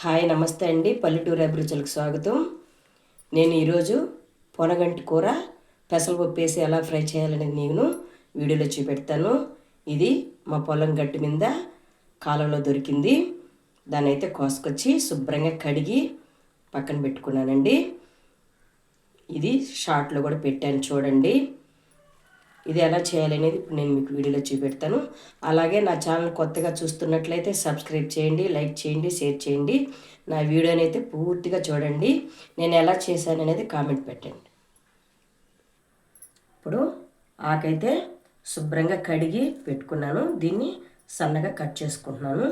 Hi నమస్తే అండి. పల్లెటూరు అభిరుచులకు స్వాగతం. నేను ఈరోజు పొనగంటి కూర పెసరపప్పు వేసి ఎలా ఫ్రై చేయాలనేది నేను వీడియోలో చూపెడతాను. ఇది మా పొలం గట్టు మీద కాలంలో దొరికింది. దాన్ని అయితే కోసుకొచ్చి శుభ్రంగా కడిగి పక్కన పెట్టుకున్నానండి. ఇది షార్ట్లో కూడా పెట్టాను చూడండి. ఇది ఎలా చేయాలనేది ఇప్పుడు నేను మీకు వీడియోలో చూపెడతాను. అలాగే నా ఛానల్ కొత్తగా చూస్తున్నట్లయితే సబ్స్క్రైబ్ చేయండి లైక్ చేయండి షేర్ చేయండి. నా వీడియోని అయితే పూర్తిగా చూడండి. నేను ఎలా చేశాను అనేది కామెంట్ పెట్టండి. ఇప్పుడు ఆకైతే శుభ్రంగా కడిగి పెట్టుకున్నాను. దీన్ని సన్నగా కట్ చేసుకుంటున్నాను.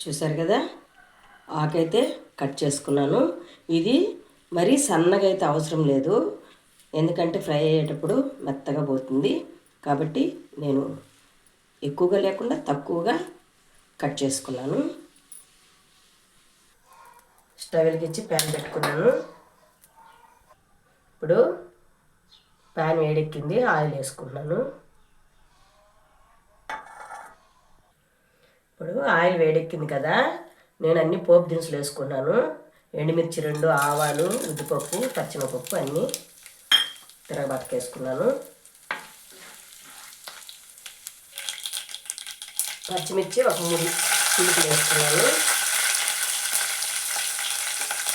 చూసారు కదా? ఆకైతే కట్ చేసుకున్నాను. ఇది మరీ సన్నగా అయితే అవసరం లేదు. ఎందుకంటే ఫ్రై అయ్యేటప్పుడు మెత్తగా పోతుంది. కాబట్టి నేను ఎక్కువగా లేకుండా తక్కువగా కట్ చేసుకున్నాను. స్టవ్ వెలిగించి ప్యాన్ పెట్టుకున్నాను. ఇప్పుడు ప్యాన్ వేడెక్కింది ఆయిల్ వేసుకున్నాను ఇప్పుడు ఆయిల్ వేడెక్కింది కదా నేను అన్ని పోపు దినుసులు వేసుకున్నాను. ఎండుమిర్చి రెండు ఆవాలు ఉద్దిపప్పు పచ్చిమపప్పు అన్నీ తిరగబాతకు వేసుకున్నాను. పచ్చిమిర్చి ఒక మూడు చిలుకలు వేసుకున్నాను.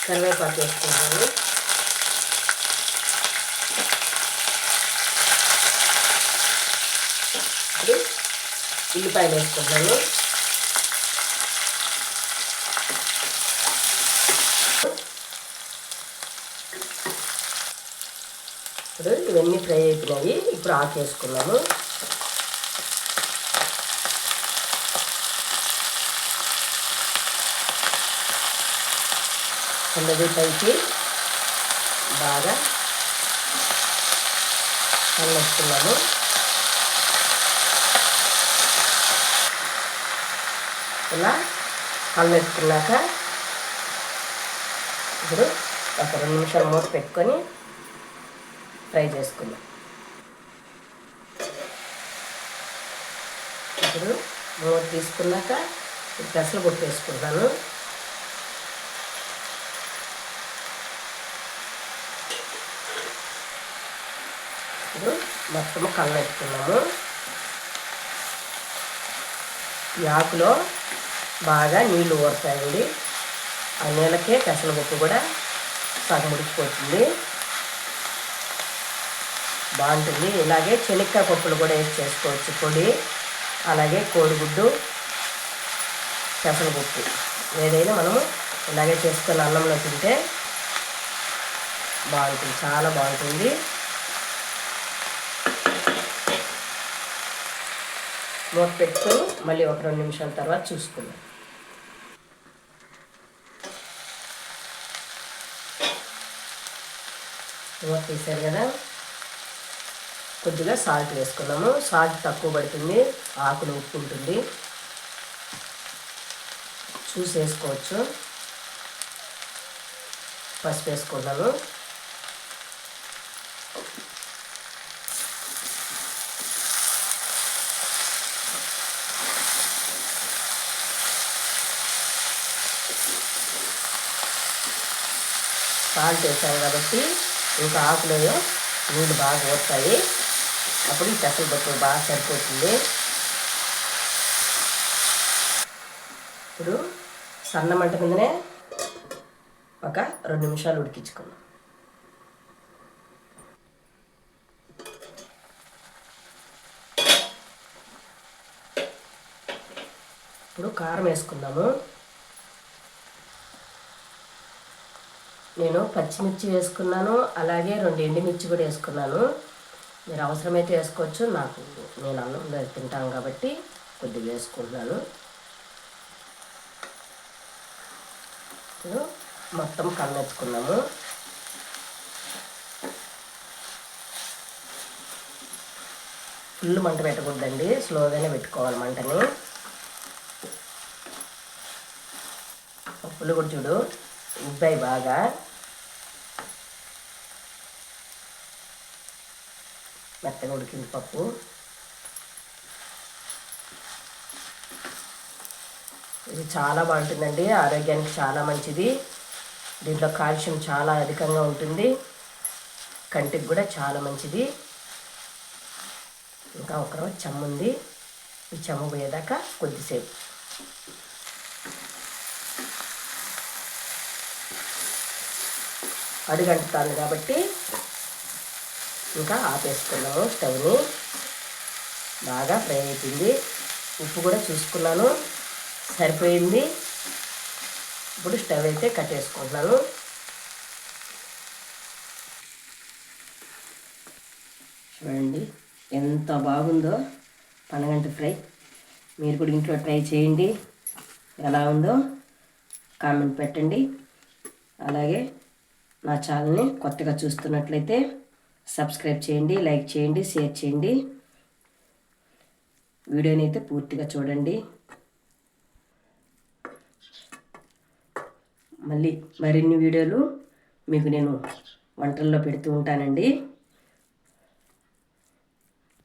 కరివేపాకు వేసుకున్నాను. ఉల్లిపాయలు వేసుకున్నాను. ఇప్పుడు ఇవన్నీ ఫ్రై అయిపోయినాయి. ఇప్పుడు ఆకు వేసుకున్నాము చిన్నది పైకి బాగా కళ్ళేసుకున్నాము ఇలా కళ్ళెట్టుకున్నాక ఇప్పుడు ఒక రెండు నిమిషాలు మూత పెట్టుకొని ఫ్రై చేసుకుందాం. ఇప్పుడు మూత తీసుకున్నాక పెసలు కొట్టేసుకుంటాను. ఇప్పుడు మొత్తము కళ్ళెట్టుకున్నాము ఈ ఆకులో బాగా నీళ్ళు ఊరుతాయండి. ఆ నీళ్ళకే పెసలు కూడా సగం ఉడికిపోతుంది బాగుంటుంది. ఇలాగే చెనిక్కాయ పప్పులు కూడా వేసి చేసుకోవచ్చు. పొడి అలాగే కోడిగుడ్డు పెసరపప్పు. ఏదైనా మనము ఇలాగే చేసుకున్న అన్నంలో తింటే బాగుంటుంది. చాలా బాగుంటుంది. మూత పెట్టుకొని మళ్ళీ ఒక రెండు నిమిషాల తర్వాత చూసుకుందాం. మూత తీశారు కదా? కొద్దిగా సాల్ట్ వేసుకున్నాము. సాల్ట్ తక్కువ పడుతుంది. ఆకులు ఉప్పు ఉంటుంది. చూసి వేసుకోవచ్చు పసుపు వేసుకున్నాము. సాల్ట్ వేసాం కాబట్టి ఇంకా ఆకులలో నీళ్ళు బాగా పోతాయి అప్పుడు ఈ పెసరపప్పు బాగా సరిపోతుంది. ఇప్పుడు సన్న మంట మీదనే ఒక రెండు నిమిషాలు ఉడికించుకుందాం. ఇప్పుడు కారం వేసుకుందాము. నేను పచ్చిమిర్చి వేసుకున్నాను అలాగే రెండు ఎండుమిర్చి కూడా వేసుకున్నాను. మీరు అవసరమైతే వేసుకోవచ్చు. నాకు నేను అన్నంలో తింటాను కాబట్టి కొద్దిగా వేసుకుంటున్నాను. ఇప్పుడు మొత్తం కన్నెచ్చుకున్నాము ఫుల్ మంట పెట్టకూడదండి స్లోగానే పెట్టుకోవాలి మంటని. పప్పులు కూడా చూడు ఉబ్బాయి బాగా. మెత్తగా ఉడికింది పప్పు. ఇది చాలా బాగుంటుందండి ఆరోగ్యానికి చాలా మంచిది. దీంట్లో కాల్షియం చాలా అధికంగా ఉంటుంది కంటికి కూడా చాలా మంచిది. ఇంకా ఒక రోజు చెమ్మ ఉంది ఈ చెమ్మ పోయేదాకా కొద్దిసేపు. అడుగంటుతాను కాబట్టి ఇంకా ఆపేసుకున్నాను స్టవ్ని. బాగా ఫ్రై అయిపోయింది. ఉప్పు కూడా చూసుకున్నాను. సరిపోయింది. ఇప్పుడు స్టవ్ అయితే కట్టేసుకుంటున్నాను చూడండి ఎంత బాగుందో పనగంట ఫ్రై. మీరు కూడా ఇంట్లో ట్రై చేయండి. ఎలా ఉందో కామెంట్ పెట్టండి. అలాగే నా ఛానల్ని కొత్తగా చూస్తున్నట్లయితే సబ్స్క్రైబ్ చేయండి లైక్ చేయండి షేర్ చేయండి. వీడియోని అయితే పూర్తిగా చూడండి. మళ్ళీ మరిన్ని వీడియోలు మీకు నేను వంటల్లో పెడుతూ ఉంటానండి.